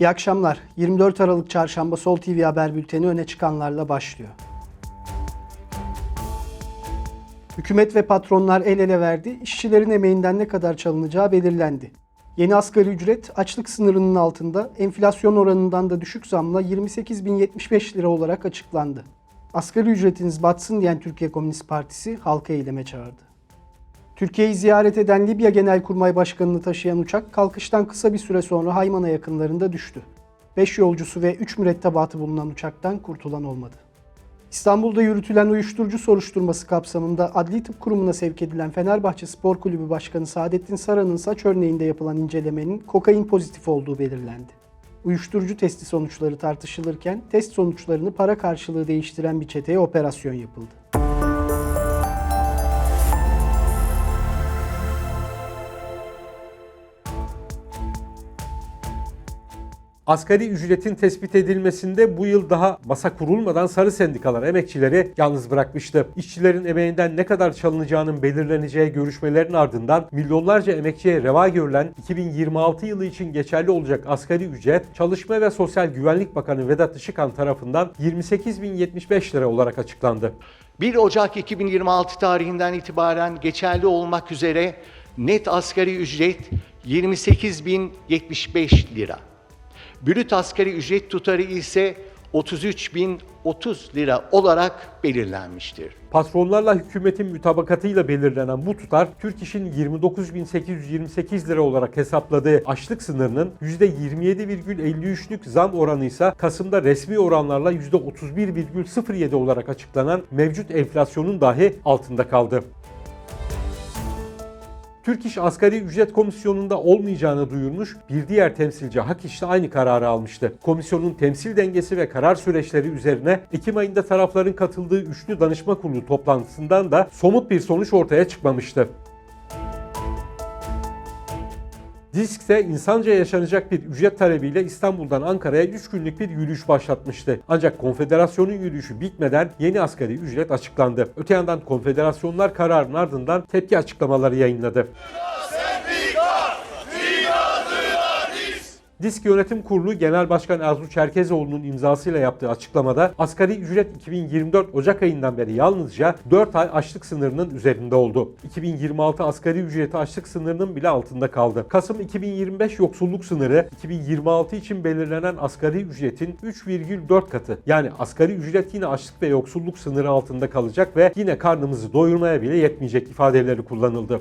İyi akşamlar. 24 Aralık Çarşamba Sol TV Haber Bülteni öne çıkanlarla başlıyor. Hükümet ve patronlar el ele verdi, işçilerin emeğinden ne kadar çalınacağı belirlendi. Yeni asgari ücret açlık sınırının altında enflasyon oranından da düşük zamla 28.075 lira olarak açıklandı. Asgari ücretiniz batsın diyen Türkiye Komünist Partisi halka eyleme çağırdı. Türkiye'yi ziyaret eden Libya Genelkurmay Başkanı'nı taşıyan uçak kalkıştan kısa bir süre sonra Haymana yakınlarında düştü. 5 yolcusu ve 3 mürettebatı bulunan uçaktan kurtulan olmadı. İstanbul'da yürütülen uyuşturucu soruşturması kapsamında Adli Tıp Kurumu'na sevk edilen Fenerbahçe Spor Kulübü Başkanı Saadettin Saran'ın saç örneğinde yapılan incelemenin kokain pozitif olduğu belirlendi. Uyuşturucu testi sonuçları tartışılırken test sonuçlarını para karşılığı değiştiren bir çeteye operasyon yapıldı. Asgari ücretin tespit edilmesinde bu yıl daha masa kurulmadan sarı sendikalar emekçileri yalnız bırakmıştı. İşçilerin emeğinden ne kadar çalınacağının belirleneceği görüşmelerin ardından milyonlarca emekçiye reva görülen 2026 yılı için geçerli olacak asgari ücret Çalışma ve Sosyal Güvenlik Bakanı Vedat Işıkhan tarafından 28.075 lira olarak açıklandı. 1 Ocak 2026 tarihinden itibaren geçerli olmak üzere net asgari ücret 28.075 lira. Brüt asgari ücret tutarı ise 33.030 lira olarak belirlenmiştir. Patronlarla hükümetin mütabakatıyla belirlenen bu tutar Türk İş'in 29.828 lira olarak hesapladığı açlık sınırının %27,53'lük zam oranı ise Kasım'da resmi oranlarla %31,07 olarak açıklanan mevcut enflasyonun dahi altında kaldı. Türk İş Asgari Ücret Komisyonu'nda olmayacağını duyurmuş bir diğer temsilci Hak İş'te aynı kararı almıştı. Komisyonun temsil dengesi ve karar süreçleri üzerine Ekim ayında tarafların katıldığı üçlü danışma kurulu toplantısından da somut bir sonuç ortaya çıkmamıştı. Disk'te insanca yaşanacak bir ücret talebiyle İstanbul'dan Ankara'ya 3 günlük bir yürüyüş başlatmıştı. Ancak konfederasyonun yürüyüşü bitmeden yeni asgari ücret açıklandı. Öte yandan konfederasyonlar kararın ardından tepki açıklamaları yayınladı. Disk Yönetim Kurulu Genel Başkan Erzurum Çerkezoğlu'nun imzasıyla yaptığı açıklamada asgari ücret 2024 Ocak ayından beri yalnızca 4 ay açlık sınırının üzerinde oldu. 2026 asgari ücreti açlık sınırının bile altında kaldı. Kasım 2025 yoksulluk sınırı 2026 için belirlenen asgari ücretin 3,4 katı. Yani asgari ücret yine açlık ve yoksulluk sınırı altında kalacak ve yine karnımızı doyurmaya bile yetmeyecek ifadeleri kullanıldı.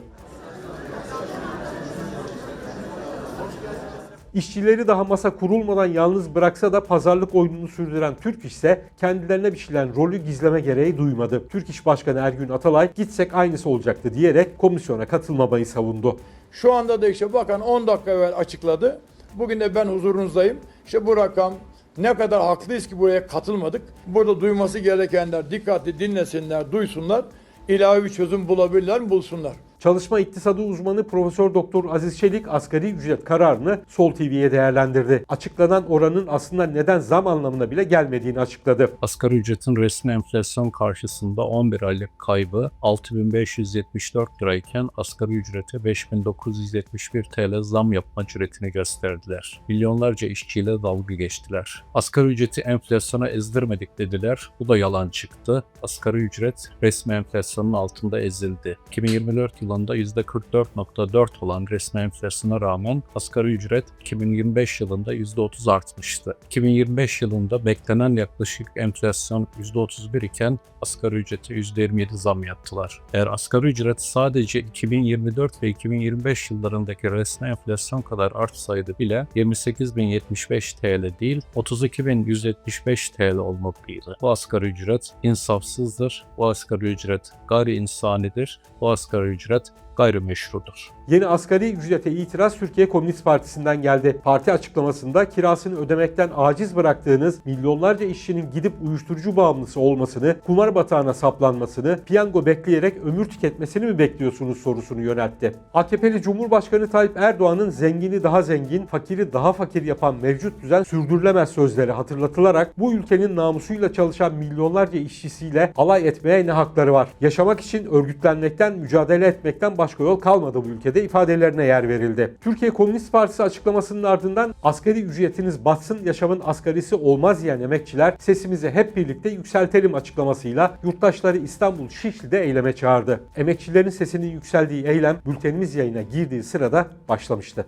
İşçileri daha masa kurulmadan yalnız bıraksa da pazarlık oyununu sürdüren Türk İş ise kendilerine biçilen rolü gizleme gereği duymadı. Türk İş Başkanı Ergün Atalay gitsek aynısı olacaktı diyerek komisyona katılmamayı savundu. Şu anda da işte bakan 10 dakika evvel açıkladı. Bugün de ben huzurunuzdayım. İşte bu rakam ne kadar haklıyız ki buraya katılmadık. Burada duyması gerekenler dikkatli dinlesinler, duysunlar. İlahi bir çözüm bulabilirler mi bulsunlar. Çalışma iktisadı uzmanı Profesör Doktor Aziz Çelik asgari ücret kararını Sol TV'ye değerlendirdi. Açıklanan oranın aslında neden zam anlamına bile gelmediğini açıkladı. Asgari ücretin resmi enflasyon karşısında 11 aylık kaybı 6574 lirayken asgari ücrete 5971 TL zam yapma cüretini gösterdiler. Milyonlarca işçiyle dalga geçtiler. Asgari ücreti enflasyona ezdirmedik dediler. Bu da yalan çıktı. Asgari ücret resmi enflasyonun altında ezildi. 2024 yılında %44.4 olan resmi enflasyona rağmen asgari ücret 2025 yılında %30 artmıştı. 2025 yılında beklenen yaklaşık enflasyon %31 iken asgari ücrete %27 zam yaptılar. Eğer asgari ücret sadece 2024 ve 2025 yıllarındaki resmi enflasyon kadar artsaydı bile 28.075 TL değil 32.175 TL olmalıydı. Bu asgari ücret insafsızdır, bu asgari ücret gayri insanidir, bu asgari ücret But gayrimeşrudur. Yeni asgari ücrete itiraz Türkiye Komünist Partisi'nden geldi. Parti açıklamasında kirasını ödemekten aciz bıraktığınız milyonlarca işçinin gidip uyuşturucu bağımlısı olmasını, kumar batağına saplanmasını, piyango bekleyerek ömür tüketmesini mi bekliyorsunuz sorusunu yöneltti. AKP'li Cumhurbaşkanı Tayyip Erdoğan'ın zengini daha zengin, fakiri daha fakir yapan mevcut düzen sürdürülemez sözleri hatırlatılarak bu ülkenin namusuyla çalışan milyonlarca işçisiyle alay etmeye ne hakları var? Yaşamak için örgütlenmekten, mücadele etmekten başka yol kalmadı bu ülkede ifadelerine yer verildi. Türkiye Komünist Partisi açıklamasının ardından asgari ücretiniz batsın yaşamın asgarisi olmaz diyen emekçiler sesimizi hep birlikte yükseltelim açıklamasıyla yurttaşları İstanbul Şişli'de eyleme çağırdı. Emekçilerin sesinin yükseldiği eylem bültenimiz yayına girdiği sırada başlamıştı.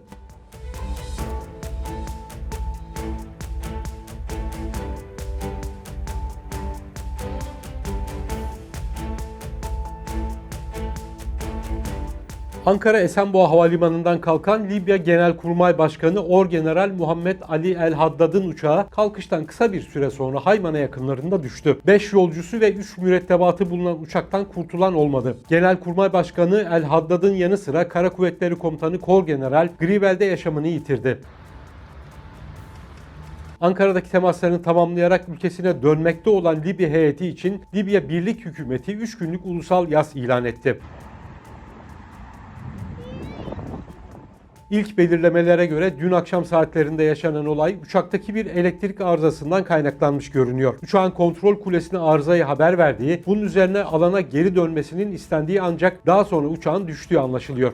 Ankara Esenboğa Havalimanı'ndan kalkan Libya Genelkurmay Başkanı Orgeneral Muhammed Ali El Haddad'ın uçağı kalkıştan kısa bir süre sonra Hayman'a yakınlarında düştü. 5 yolcusu ve 3 mürettebatı bulunan uçaktan kurtulan olmadı. Genelkurmay Başkanı El Haddad'ın yanı sıra Kara Kuvvetleri Komutanı Korgeneral Gribel'de yaşamını yitirdi. Ankara'daki temaslarını tamamlayarak ülkesine dönmekte olan Libya heyeti için Libya Birlik Hükümeti 3 günlük ulusal yas ilan etti. İlk belirlemelere göre dün akşam saatlerinde yaşanan olay uçaktaki bir elektrik arızasından kaynaklanmış görünüyor. Uçağın kontrol kulesine arızayı haber verdiği, bunun üzerine alana geri dönmesinin istendiği ancak daha sonra uçağın düştüğü anlaşılıyor.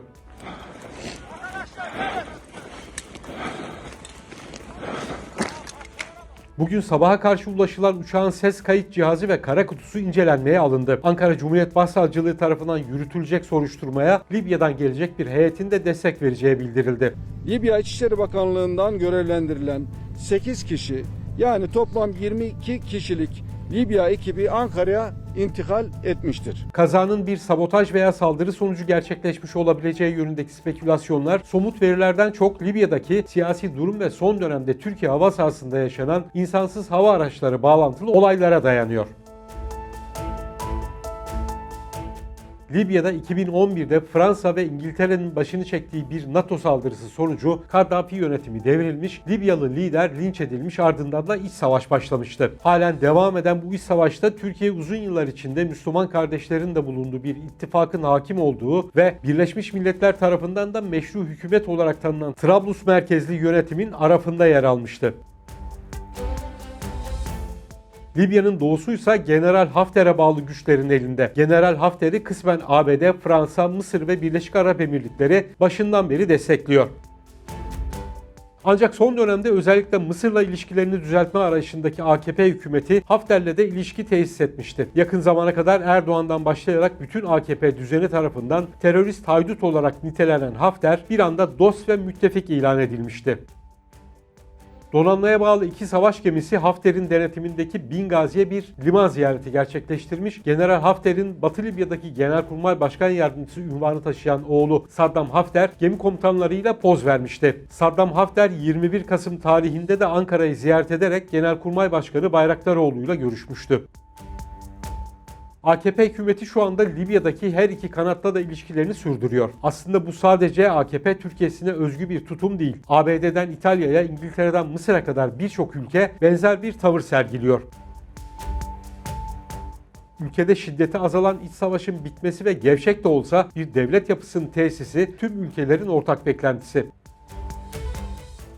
Bugün sabaha karşı ulaşılan uçağın ses kayıt cihazı ve kara kutusu incelenmeye alındı. Ankara Cumhuriyet Başsavcılığı tarafından yürütülecek soruşturmaya Libya'dan gelecek bir heyetin de destek vereceği bildirildi. Libya İçişleri Bakanlığı'ndan görevlendirilen 8 kişi yani toplam 22 kişilik Libya ekibi Ankara'ya intikal etmiştir. Kazanın bir sabotaj veya saldırı sonucu gerçekleşmiş olabileceği yönündeki spekülasyonlar somut verilerden çok Libya'daki siyasi durum ve son dönemde Türkiye hava sahasında yaşanan insansız hava araçları bağlantılı olaylara dayanıyor. Libya'da 2011'de Fransa ve İngiltere'nin başını çektiği bir NATO saldırısı sonucu Kaddafi yönetimi devrilmiş, Libyalı lider linç edilmiş ardından da iç savaş başlamıştı. Halen devam eden bu iç savaşta Türkiye uzun yıllar içinde Müslüman kardeşlerin de bulunduğu bir ittifakın hakim olduğu ve Birleşmiş Milletler tarafından da meşru hükümet olarak tanınan Trablus merkezli yönetimin arafında yer almıştı. Libya'nın doğusuysa General Hafter'e bağlı güçlerin elinde. General Hafter'i kısmen ABD, Fransa, Mısır ve Birleşik Arap Emirlikleri başından beri destekliyor. Ancak son dönemde özellikle Mısır'la ilişkilerini düzeltme arayışındaki AKP hükümeti Hafter'le de ilişki tesis etmişti. Yakın zamana kadar Erdoğan'dan başlayarak bütün AKP düzeni tarafından terörist haydut olarak nitelenen Hafter bir anda dost ve müttefik ilan edilmişti. Donanmaya bağlı iki savaş gemisi Hafter'in denetimindeki Bingazi'ye bir liman ziyareti gerçekleştirmiş. General Hafter'in Batı Libya'daki Genelkurmay Başkan Yardımcısı ünvanı taşıyan oğlu Saddam Hafter gemi komutanlarıyla poz vermişti. Saddam Hafter 21 Kasım tarihinde de Ankara'yı ziyaret ederek Genelkurmay Başkanı Bayraktaroğlu'yla görüşmüştü. AKP hükümeti şu anda Libya'daki her iki kanatta da ilişkilerini sürdürüyor. Aslında bu sadece AKP Türkiye'sine özgü bir tutum değil. ABD'den İtalya'ya, İngiltere'den Mısır'a kadar birçok ülke benzer bir tavır sergiliyor. Ülkede şiddeti azalan iç savaşın bitmesi ve gevşek de olsa bir devlet yapısının tesisi tüm ülkelerin ortak beklentisi.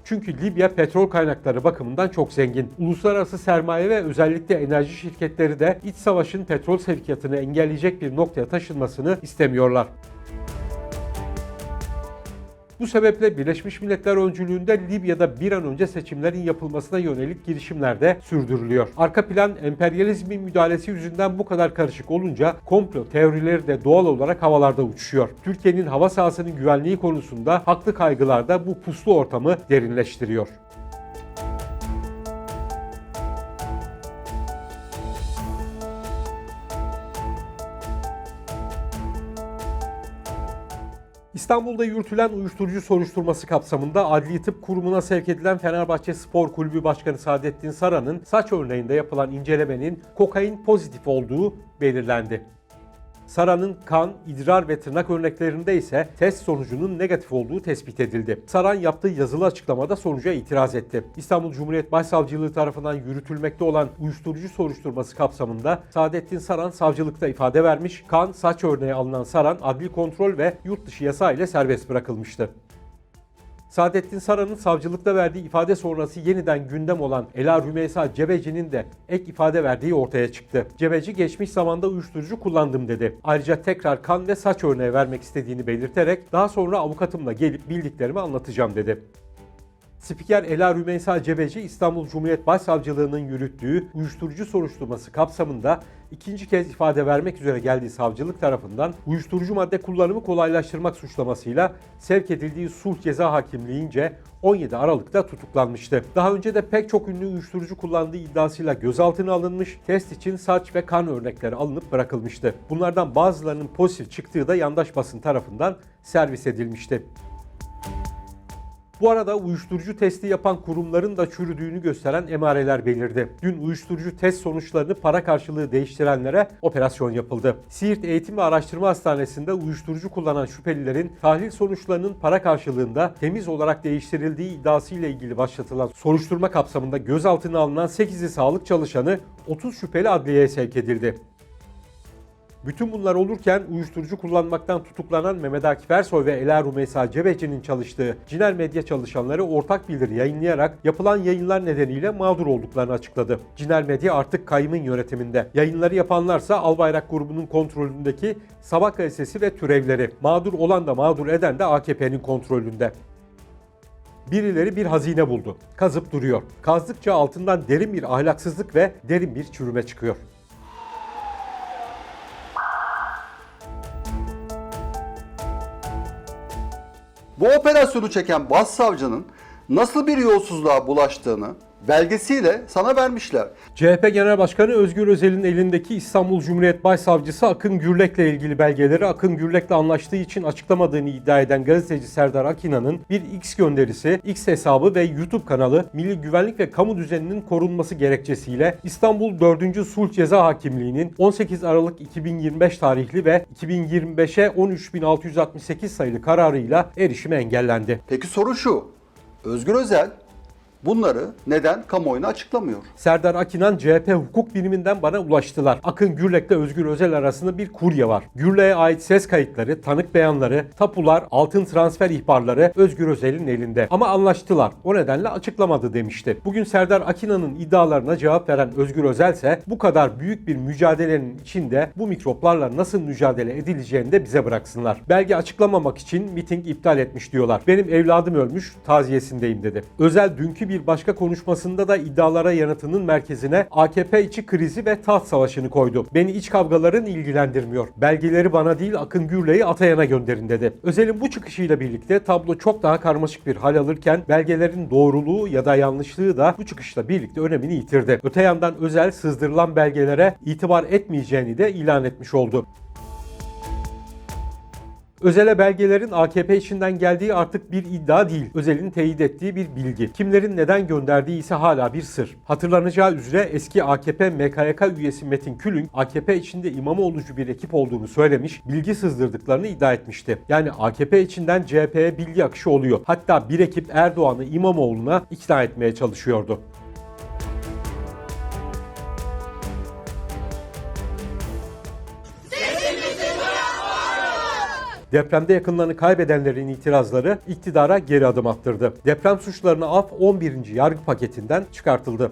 Çünkü Libya petrol kaynakları bakımından çok zengin. Uluslararası sermaye ve özellikle enerji şirketleri de iç savaşın petrol sevkiyatını engelleyecek bir noktaya taşınmasını istemiyorlar. Bu sebeple Birleşmiş Milletler öncülüğünde Libya'da bir an önce seçimlerin yapılmasına yönelik girişimler de sürdürülüyor. Arka plan emperyalizmin müdahalesi yüzünden bu kadar karışık olunca komplo teorileri de doğal olarak havalarda uçuşuyor. Türkiye'nin hava sahasının güvenliği konusunda haklı kaygılar da bu puslu ortamı derinleştiriyor. İstanbul'da yürütülen uyuşturucu soruşturması kapsamında Adli Tıp Kurumu'na sevk edilen Fenerbahçe Spor Kulübü Başkanı Saadettin Saran'ın saç örneğinde yapılan incelemenin kokain pozitif olduğu belirlendi. Saran'ın kan, idrar ve tırnak örneklerinde ise test sonucunun negatif olduğu tespit edildi. Saran yaptığı yazılı açıklamada sonuca itiraz etti. İstanbul Cumhuriyet Başsavcılığı tarafından yürütülmekte olan uyuşturucu soruşturması kapsamında Saadettin Saran savcılıkta ifade vermiş. Kan, saç örneği alınan Saran adli kontrol ve yurt dışı yasa ile serbest bırakılmıştı. Saadettin Saran'ın savcılıkta verdiği ifade sonrası yeniden gündem olan Ela Rümeysa Cebeci'nin de ek ifade verdiği ortaya çıktı. Cebeci geçmiş zamanda uyuşturucu kullandım dedi. Ayrıca tekrar kan ve saç örneği vermek istediğini belirterek daha sonra avukatımla gelip bildiklerimi anlatacağım dedi. Spiker Ela Rümeysa Cebeci İstanbul Cumhuriyet Başsavcılığı'nın yürüttüğü uyuşturucu soruşturması kapsamında ikinci kez ifade vermek üzere geldiği savcılık tarafından uyuşturucu madde kullanımı kolaylaştırmak suçlamasıyla sevk edildiği sulh ceza hakimliğince 17 Aralık'ta tutuklanmıştı. Daha önce de pek çok ünlü uyuşturucu kullandığı iddiasıyla gözaltına alınmış, test için saç ve kan örnekleri alınıp bırakılmıştı. Bunlardan bazılarının pozitif çıktığı da yandaş basın tarafından servis edilmişti. Bu arada uyuşturucu testi yapan kurumların da çürüdüğünü gösteren emareler belirdi. Dün uyuşturucu test sonuçlarını para karşılığı değiştirenlere operasyon yapıldı. Siirt Eğitim ve Araştırma Hastanesi'nde uyuşturucu kullanan şüphelilerin tahlil sonuçlarının para karşılığında temiz olarak değiştirildiği iddiasıyla ilgili başlatılan soruşturma kapsamında gözaltına alınan 8'i sağlık çalışanı 30 şüpheli adliyeye sevk edildi. Bütün bunlar olurken uyuşturucu kullanmaktan tutuklanan Mehmet Akif Ersoy ve Ela Rumeysa Cebeci'nin çalıştığı Ciner Medya çalışanları ortak bildiri yayınlayarak yapılan yayınlar nedeniyle mağdur olduklarını açıkladı. Ciner Medya artık kayyımın yönetiminde. Yayınları yapanlarsa Albayrak grubunun kontrolündeki Sabah gazetesi ve türevleri. Mağdur olan da mağdur eden de AKP'nin kontrolünde. Birileri bir hazine buldu. Kazıp duruyor. Kazdıkça altından derin bir ahlaksızlık ve derin bir çürüme çıkıyor. Bu operasyonu çeken başsavcının nasıl bir yolsuzluğa bulaştığını belgesiyle sana vermişler. CHP Genel Başkanı Özgür Özel'in elindeki İstanbul Cumhuriyet Başsavcısı Akın Gürlek'le ilgili belgeleri Akın Gürlek'le anlaştığı için açıklamadığını iddia eden gazeteci Serdar Akina'nın bir X gönderisi, X hesabı ve YouTube kanalı Milli Güvenlik ve Kamu Düzeninin korunması gerekçesiyle İstanbul 4. Sulh Ceza Hakimliği'nin 18 Aralık 2025 tarihli ve 2025'e 13.668 sayılı kararıyla erişime engellendi. Peki soru şu. Özgür Özel bunları neden kamuoyuna açıklamıyor? Serdar Akinan CHP hukuk biriminden bana ulaştılar. Akın Gürlek'le Özgür Özel arasında bir kurye var. Gürlek'e ait ses kayıtları, tanık beyanları, tapular, altın transfer ihbarları Özgür Özel'in elinde. Ama anlaştılar. O nedenle açıklamadı demişti. Bugün Serdar Akinan'ın iddialarına cevap veren Özgür Özel ise bu kadar büyük bir mücadelenin içinde bu mikroplarla nasıl mücadele edileceğini de bize bıraksınlar. Belge açıklamamak için miting iptal etmiş diyorlar. Benim evladım ölmüş, taziyesindeyim dedi. Özel dünkü bir başka konuşmasında da iddialara yanıtının merkezine AKP içi krizi ve taht savaşını koydu. Beni iç kavgaların ilgilendirmiyor. Belgeleri bana değil Akın Gürley'i Atayan'a gönderin dedi. Özel'in bu çıkışıyla birlikte tablo çok daha karmaşık bir hal alırken belgelerin doğruluğu ya da yanlışlığı da bu çıkışla birlikte önemini yitirdi. Öte yandan Özel sızdırılan belgelere itibar etmeyeceğini de ilan etmiş oldu. Özel'e belgelerin AKP içinden geldiği artık bir iddia değil. Özel'in teyit ettiği bir bilgi. Kimlerin neden gönderdiği ise hala bir sır. Hatırlanacağı üzere eski AKP MKYK üyesi Metin Külünk AKP içinde İmamoğlu'cu bir ekip olduğunu söylemiş, bilgi sızdırdıklarını iddia etmişti. Yani AKP içinden CHP'ye bilgi akışı oluyor. Hatta bir ekip Erdoğan'ı İmamoğlu'na ikna etmeye çalışıyordu. Depremde yakınlarını kaybedenlerin itirazları iktidara geri adım attırdı. Deprem suçlarına af 11. yargı paketinden çıkartıldı.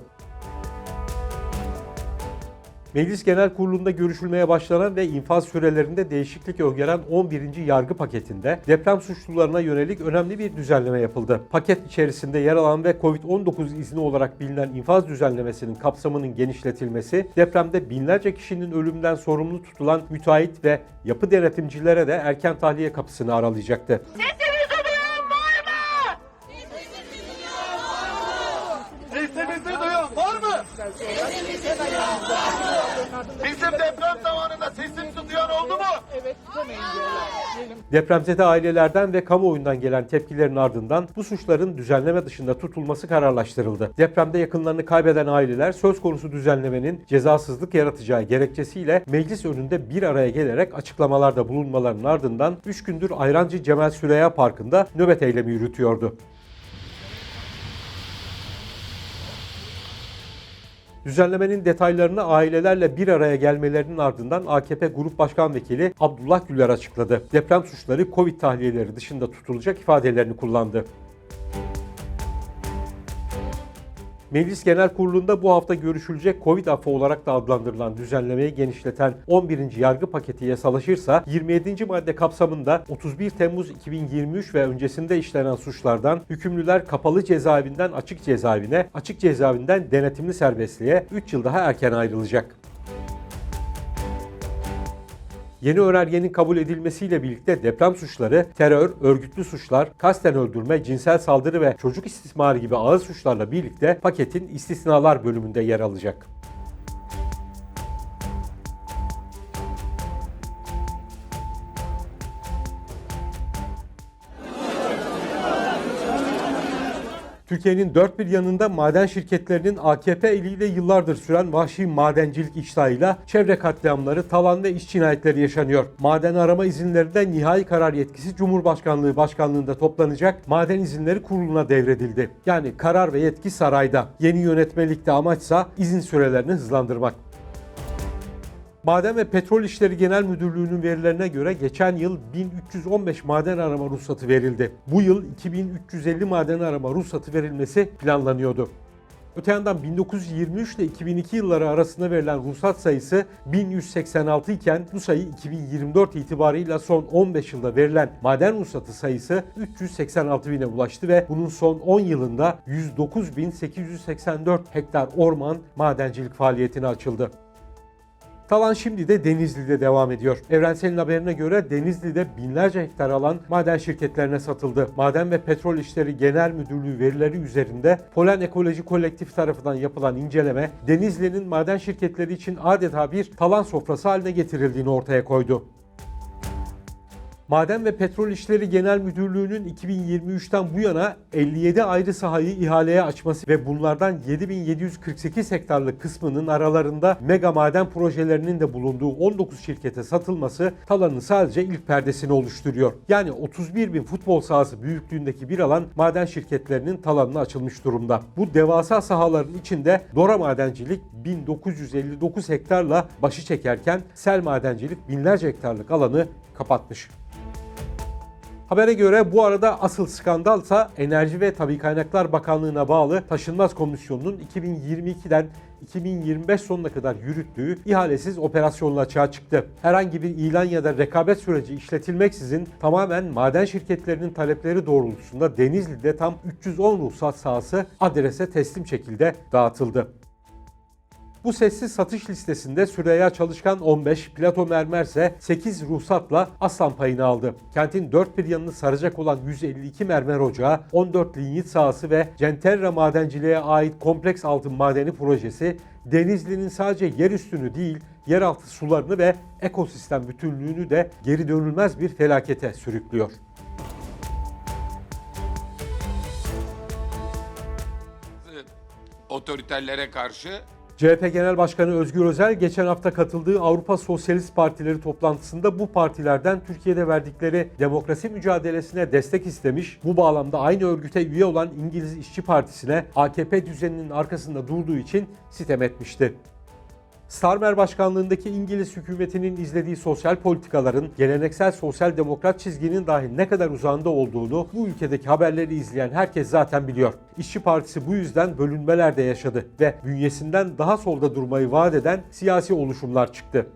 Meclis Genel Kurulu'nda görüşülmeye başlanan ve infaz sürelerinde değişiklik öngören 11. yargı paketinde deprem suçlularına yönelik önemli bir düzenleme yapıldı. Paket içerisinde yer alan ve Covid-19 izni olarak bilinen infaz düzenlemesinin kapsamının genişletilmesi, depremde binlerce kişinin ölümünden sorumlu tutulan müteahhit ve yapı denetimcilere de erken tahliye kapısını aralayacaktı. Sesimizi duyan var mı? Sesimizi duyan var mı? Bizim deprem zamanında sesimizi duyan oldu mu? Depremzede ailelerden ve kamuoyundan gelen tepkilerin ardından bu suçların düzenleme dışında tutulması kararlaştırıldı. Depremde yakınlarını kaybeden aileler söz konusu düzenlemenin cezasızlık yaratacağı gerekçesiyle meclis önünde bir araya gelerek açıklamalarda bulunmalarının ardından 3 gündür Ayrancı Cemal Süreya Parkı'nda nöbet eylemi yürütüyordu. Düzenlemenin detaylarını ailelerle bir araya gelmelerinin ardından AKP Grup Başkan Vekili Abdullah Güler açıkladı. Deprem suçları Covid tahliyeleri dışında tutulacak ifadelerini kullandı. Meclis Genel Kurulu'nda bu hafta görüşülecek Covid affı olarak da adlandırılan düzenlemeyi genişleten 11. yargı paketi yasalaşırsa 27. madde kapsamında 31 Temmuz 2023 ve öncesinde işlenen suçlardan hükümlüler kapalı cezaevinden açık cezaevine, açık cezaevinden denetimli serbestliğe 3 yıl daha erken ayrılacak. Yeni önergenin kabul edilmesiyle birlikte deprem suçları, terör, örgütlü suçlar, kasten öldürme, cinsel saldırı ve çocuk istismarı gibi ağır suçlarla birlikte paketin istisnalar bölümünde yer alacak. Türkiye'nin dört bir yanında maden şirketlerinin AKP eliyle yıllardır süren vahşi madencilik iştahıyla çevre katliamları, talan ve iş cinayetleri yaşanıyor. Maden arama izinlerinde nihai karar yetkisi Cumhurbaşkanlığı Başkanlığında toplanacak Maden İzinleri Kurulu'na devredildi. Yani karar ve yetki sarayda. Yeni yönetmelikte amaçsa izin sürelerini hızlandırmak. Maden ve Petrol İşleri Genel Müdürlüğü'nün verilerine göre geçen yıl 1315 maden arama ruhsatı verildi. Bu yıl 2350 maden arama ruhsatı verilmesi planlanıyordu. Öte yandan 1923 ile 2002 yılları arasında verilen ruhsat sayısı 1186 iken bu sayı 2024 itibarıyla son 15 yılda verilen maden ruhsatı sayısı 386 bine ulaştı ve bunun son 10 yılında 109.884 hektar orman madencilik faaliyetine açıldı. Talan şimdi de Denizli'de devam ediyor. Evrensel'in haberine göre Denizli'de binlerce hektar alan maden şirketlerine satıldı. Maden ve Petrol İşleri Genel Müdürlüğü verileri üzerinde Polen Ekoloji Kolektif tarafından yapılan inceleme Denizli'nin maden şirketleri için adeta bir talan sofrası haline getirildiğini ortaya koydu. Maden ve Petrol İşleri Genel Müdürlüğü'nün 2023'ten bu yana 57 ayrı sahayı ihaleye açması ve bunlardan 7748 hektarlık kısmının aralarında mega maden projelerinin de bulunduğu 19 şirkete satılması talanın sadece ilk perdesini oluşturuyor. Yani 31 bin futbol sahası büyüklüğündeki bir alan maden şirketlerinin talanına açılmış durumda. Bu devasa sahaların içinde Dora Madencilik 1959 hektarla başı çekerken Sel Madencilik binlerce hektarlık alanı kapatmış. Habere göre bu arada asıl skandalsa Enerji ve Tabi Kaynaklar Bakanlığı'na bağlı Taşınmaz Komisyonu'nun 2022'den 2025 sonuna kadar yürüttüğü ihalesiz operasyonla açığa çıktı. Herhangi bir ilan ya da rekabet süreci işletilmeksizin tamamen maden şirketlerinin talepleri doğrultusunda Denizli'de tam 310 ruhsat sahası adrese teslim şekilde dağıtıldı. Bu sessiz satış listesinde Süreyya Çalışkan 15, Plato Mermer ise 8 ruhsatla aslan payını aldı. Kentin dört bir yanını saracak olan 152 mermer ocağı, 14 linyit sahası ve Centerra madenciliğe ait kompleks altın madeni projesi Denizli'nin sadece yer üstünü değil, yeraltı sularını ve ekosistem bütünlüğünü de geri dönülmez bir felakete sürüklüyor. otoriterlere karşı CHP Genel Başkanı Özgür Özel geçen hafta katıldığı Avrupa Sosyalist Partileri toplantısında bu partilerden Türkiye'de verdikleri demokrasi mücadelesine destek istemiş. Bu bağlamda aynı örgüte üye olan İngiliz İşçi Partisi'ne AKP düzeninin arkasında durduğu için sitem etmişti. Starmer başkanlığındaki İngiliz hükümetinin izlediği sosyal politikaların geleneksel sosyal demokrat çizginin dahi ne kadar uzağında olduğunu bu ülkedeki haberleri izleyen herkes zaten biliyor. İşçi Partisi bu yüzden bölünmelerde yaşadı ve bünyesinden daha solda durmayı vaat eden siyasi oluşumlar çıktı.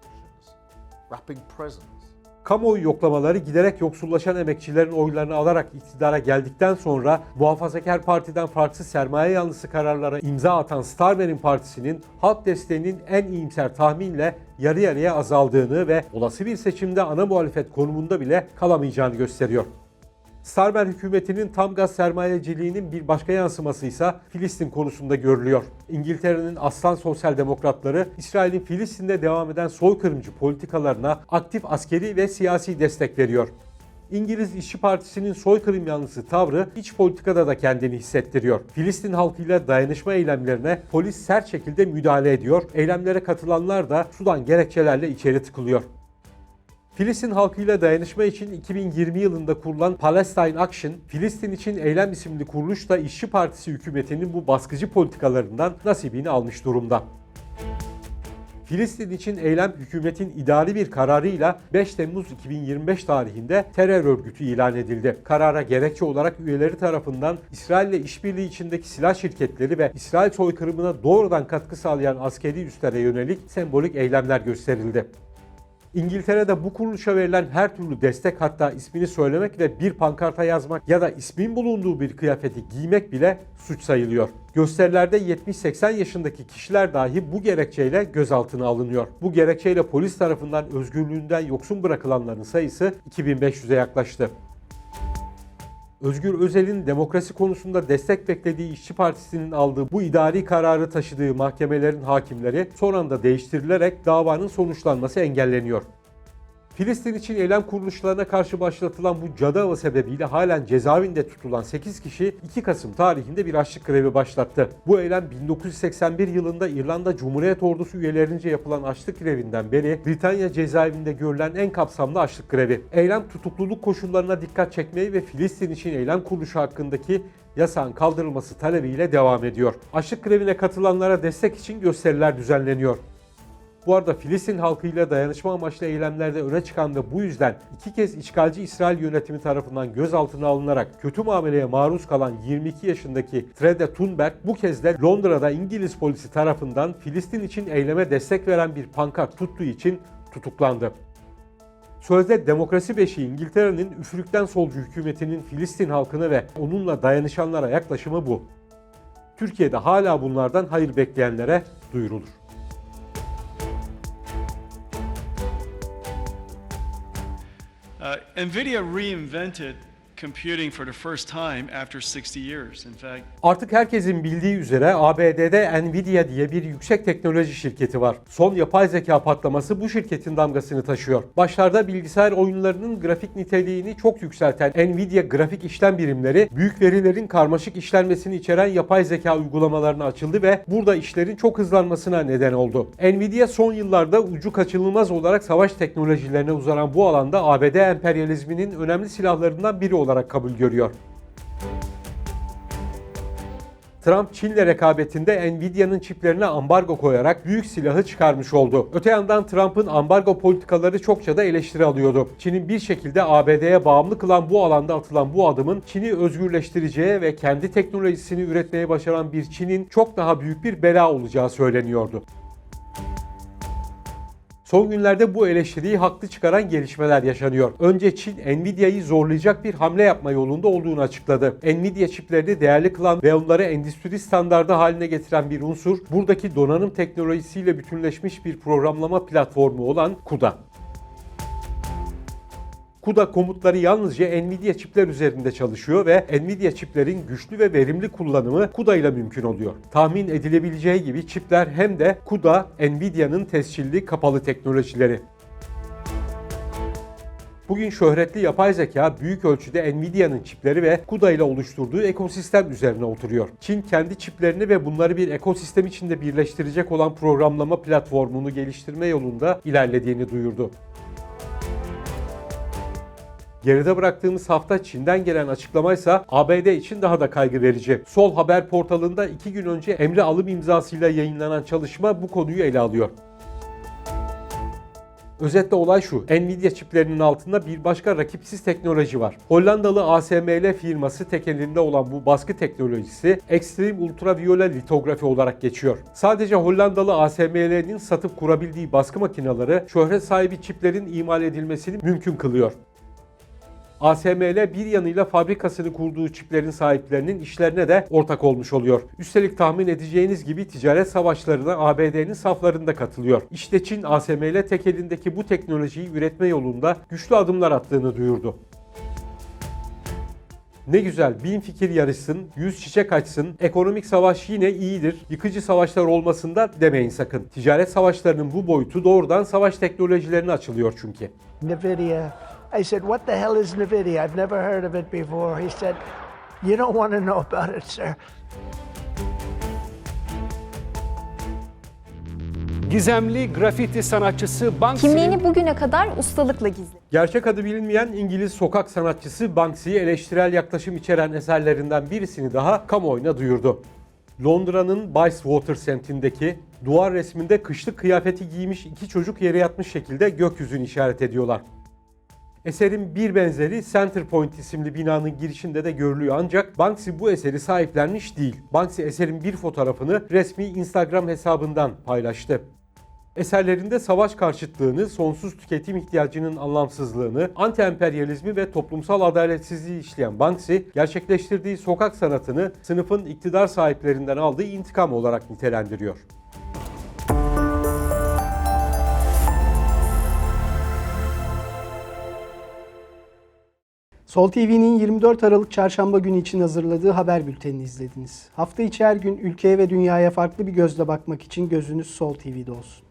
Kamuoyu yoklamaları giderek yoksullaşan emekçilerin oylarını alarak iktidara geldikten sonra Muhafazakar Parti'den farksız sermaye yanlısı kararlara imza atan Starmer'in partisinin halk desteğinin en iyimser tahminle yarı yarıya azaldığını ve olası bir seçimde ana muhalefet konumunda bile kalamayacağını gösteriyor. Starmer hükümetinin tam gaz sermayeciliğinin bir başka yansıması ise Filistin konusunda görülüyor. İngiltere'nin aslan sosyal demokratları İsrail'in Filistin'de devam eden soykırımcı politikalarına aktif askeri ve siyasi destek veriyor. İngiliz İşçi Partisi'nin soykırım yanlısı tavrı iç politikada da kendini hissettiriyor. Filistin halkıyla dayanışma eylemlerine polis sert şekilde müdahale ediyor. Eylemlere katılanlar da sudan gerekçelerle içeri tıkılıyor. Filistin halkıyla dayanışma için 2020 yılında kurulan Palestine Action, Filistin için Eylem isimli kuruluş da İşçi Partisi hükümetinin bu baskıcı politikalarından nasibini almış durumda. Filistin için eylem hükümetin idari bir kararıyla 5 Temmuz 2025 tarihinde terör örgütü ilan edildi. Karara gerekçe olarak üyeleri tarafından İsrail ile işbirliği içindeki silah şirketleri ve İsrail soykırımına doğrudan katkı sağlayan askeri üslere yönelik sembolik eylemler gösterildi. İngiltere'de bu kuruluşa verilen her türlü destek hatta ismini söylemek ve bir pankarta yazmak ya da ismin bulunduğu bir kıyafeti giymek bile suç sayılıyor. Gösterilerde 70-80 yaşındaki kişiler dahi bu gerekçeyle gözaltına alınıyor. Bu gerekçeyle polis tarafından özgürlüğünden yoksun bırakılanların sayısı 2500'e yaklaştı. Özgür Özel'in demokrasi konusunda destek beklediği İşçi Partisi'nin aldığı bu idari kararı taşıdığı mahkemelerin hakimleri son anda değiştirilerek davanın sonuçlanması engelleniyor. Filistin için eylem kuruluşlarına karşı başlatılan bu cadı avı sebebiyle halen cezaevinde tutulan 8 kişi 2 Kasım tarihinde bir açlık grevi başlattı. Bu eylem 1981 yılında İrlanda Cumhuriyet Ordusu üyelerince yapılan açlık grevinden beri Britanya cezaevinde görülen en kapsamlı açlık grevi. Eylem tutukluluk koşullarına dikkat çekmeyi ve Filistin için eylem kuruluşu hakkındaki yasağın kaldırılması talebiyle devam ediyor. Açlık grevine katılanlara destek için gösteriler düzenleniyor. Bu arada Filistin halkıyla dayanışma amaçlı eylemlerde öne çıkan ve bu yüzden iki kez işgalci İsrail yönetimi tarafından gözaltına alınarak kötü muameleye maruz kalan 22 yaşındaki Trede Thunberg bu kez de Londra'da İngiliz polisi tarafından Filistin için eyleme destek veren bir pankart tuttuğu için tutuklandı. Sözde demokrasi beşiği İngiltere'nin üfürükten solcu hükümetinin Filistin halkına ve onunla dayanışanlara yaklaşımı bu. Türkiye'de hala bunlardan hayır bekleyenlere duyurulur. Uh, NVIDIA reinvented computing for the first time after 60 years. In fact, Artık herkesin bildiği üzere ABD'de Nvidia diye bir yüksek teknoloji şirketi var. Son yapay zeka patlaması bu şirketin damgasını taşıyor. Başlarda bilgisayar oyunlarının grafik niteliğini çok yükselten Nvidia grafik işlem birimleri büyük verilerin karmaşık işlenmesini içeren yapay zeka uygulamalarına açıldı ve burada işlerin çok hızlanmasına neden oldu. Nvidia son yıllarda ucu kaçınılmaz olarak savaş teknolojilerine uzanan bu alanda ABD emperyalizminin önemli silahlarından biri olarak kabul görüyor. Trump Çin'le rekabetinde Nvidia'nın çiplerine ambargo koyarak büyük silahı çıkarmış oldu. Öte yandan Trump'ın ambargo politikaları çokça da eleştiri alıyordu. Çin'in bir şekilde ABD'ye bağımlı kılan bu alanda atılan bu adımın Çin'i özgürleştireceği ve kendi teknolojisini üretmeye başaran bir Çin'in çok daha büyük bir bela olacağı söyleniyordu. Son günlerde bu eleştiriyi haklı çıkaran gelişmeler yaşanıyor. Önce Çin, Nvidia'yı zorlayacak bir hamle yapma yolunda olduğunu açıkladı. Nvidia çiplerini değerli kılan ve onları endüstri standardı haline getiren bir unsur, buradaki donanım teknolojisiyle bütünleşmiş bir programlama platformu olan CUDA. CUDA komutları yalnızca Nvidia çipler üzerinde çalışıyor ve Nvidia çiplerin güçlü ve verimli kullanımı CUDA ile mümkün oluyor. Tahmin edilebileceği gibi çipler hem de CUDA, Nvidia'nın tescilli kapalı teknolojileri. Bugün şöhretli yapay zeka büyük ölçüde Nvidia'nın çipleri ve CUDA ile oluşturduğu ekosistem üzerine oturuyor. Çin kendi çiplerini ve bunları bir ekosistem içinde birleştirecek olan programlama platformunu geliştirme yolunda ilerlediğini duyurdu. Geride bıraktığımız hafta Çin'den gelen açıklamaysa ABD için daha da kaygı verici. Sol Haber portalında iki gün önce emri alım imzasıyla yayınlanan çalışma bu konuyu ele alıyor. Özetle olay şu. Nvidia çiplerinin altında bir başka rakipsiz teknoloji var. Hollandalı ASML firması tekelinde olan bu baskı teknolojisi Extreme Ultraviyole Litografi olarak geçiyor. Sadece Hollandalı ASML'nin satıp kurabildiği baskı makineleri şöhret sahibi çiplerin imal edilmesini mümkün kılıyor. ASML bir yanıyla fabrikasını kurduğu çiplerin sahiplerinin işlerine de ortak olmuş oluyor. Üstelik tahmin edeceğiniz gibi ticaret savaşlarına ABD'nin saflarında katılıyor. İşte Çin ASML tek elindeki bu teknolojiyi üretme yolunda güçlü adımlar attığını duyurdu. Ne güzel bin fikir yarışsın, yüz çiçek açsın, ekonomik savaş yine iyidir, yıkıcı savaşlar olmasında demeyin sakın. Ticaret savaşlarının bu boyutu doğrudan savaş teknolojilerine açılıyor çünkü. NVIDIA. I said, What the hell is NVIDIA? I've never heard of it before. He said, You don't want to know about it, sir. Gizemli grafiti sanatçısı Banksy'nin Kimliğini bugüne kadar ustalıkla gizledi. Gerçek adı bilinmeyen İngiliz sokak sanatçısı Banksy eleştirel yaklaşım içeren eserlerinden birisini daha kamuoyuna duyurdu. Londra'nın Bayswater semtindeki duvar resminde kışlık kıyafeti giymiş iki çocuk yere yatmış şekilde gökyüzünü işaret ediyorlar. Eserin bir benzeri Center Point isimli binanın girişinde de görülüyor ancak Banksy bu eseri sahiplenmiş değil. Banksy eserin bir fotoğrafını resmi Instagram hesabından paylaştı. Eserlerinde savaş karşıtlığını, sonsuz tüketim ihtiyacının anlamsızlığını, anti-emperyalizmi ve toplumsal adaletsizliği işleyen Banksy, gerçekleştirdiği sokak sanatını sınıfın iktidar sahiplerinden aldığı intikam olarak nitelendiriyor. Sol TV'nin 24 Aralık Çarşamba günü için hazırladığı haber bültenini izlediniz. Hafta içi her gün ülkeye ve dünyaya farklı bir gözle bakmak için gözünüz Sol TV'de olsun.